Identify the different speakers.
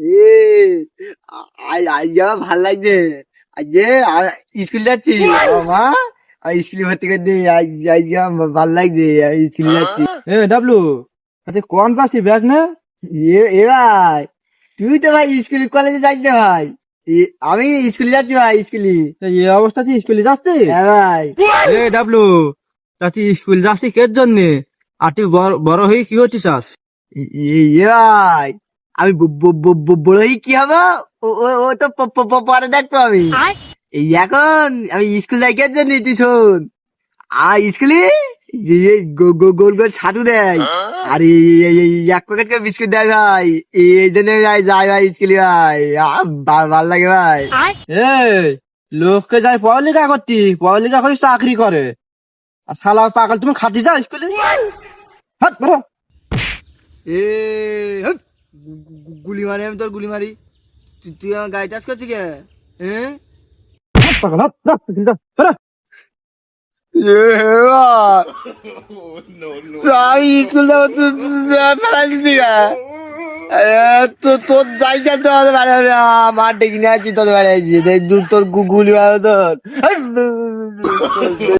Speaker 1: এ আজ আজ আমার ভালো লাগছে। আজকে স্কুল যাচ্ছি। মা স্কুলে ভর্তি করে দে আজ আজ আমার ভালো লাগছে আমি স্কুলে যাচ্ছি।
Speaker 2: এ ডাবলু আচ্ছা কোন ক্লাসে ব্যাগ না?
Speaker 1: এ এ ভাই তুই তো ভাই স্কুল কলেজে যাচ্ছি ভাই। আমি স্কুলে যাচ্ছি ভাই স্কুলে।
Speaker 2: তা এই অবস্থাতে স্কুলে যাচ্ছে?
Speaker 1: হ্যাঁ ভাই।
Speaker 2: এ ডাবলু তা তুই স্কুল যাচ্ছি কের জন্যে? আর তুই বড় বড় হয়ে কি হচ্ছিস আস
Speaker 1: এ- এ- এ ভাই আমি ব- ব- ব- ব- বড় হয়ে কি হব? ও ও- ও তো পরে দেখব আমি। এই এখন আমি স্কুল যাই কে জন্য তুই শোন। আর স্কুলে গো- গো- গোল গোল ছাতু দেয়। আর এই এই- এই- এই এক প্যাকেট করে বিস্কুট দেয় ভাই। এই জন্য যাই যাই ভাই স্কুলে ভাই। ভালো লাগে ভাই।
Speaker 2: এ লোককে যাই পড়ালেখা করতি পড়ালেখা করে চাকরি করে। আর শালা পাগল তুমি খাতি যাও স্কুলে? হাত বেরো।
Speaker 1: এ গুলি মারি, আমি তোর গুলি মারি। তুই আমার গাড়ি টাচ করছিস কে হ্যাঁ। আমি স্কুল যাব ফেলাই তো তোর যাই যাতে আমাদের বাড়ি হবে তোদের বাড়ি। আছি তোর গুলি মারো তোর।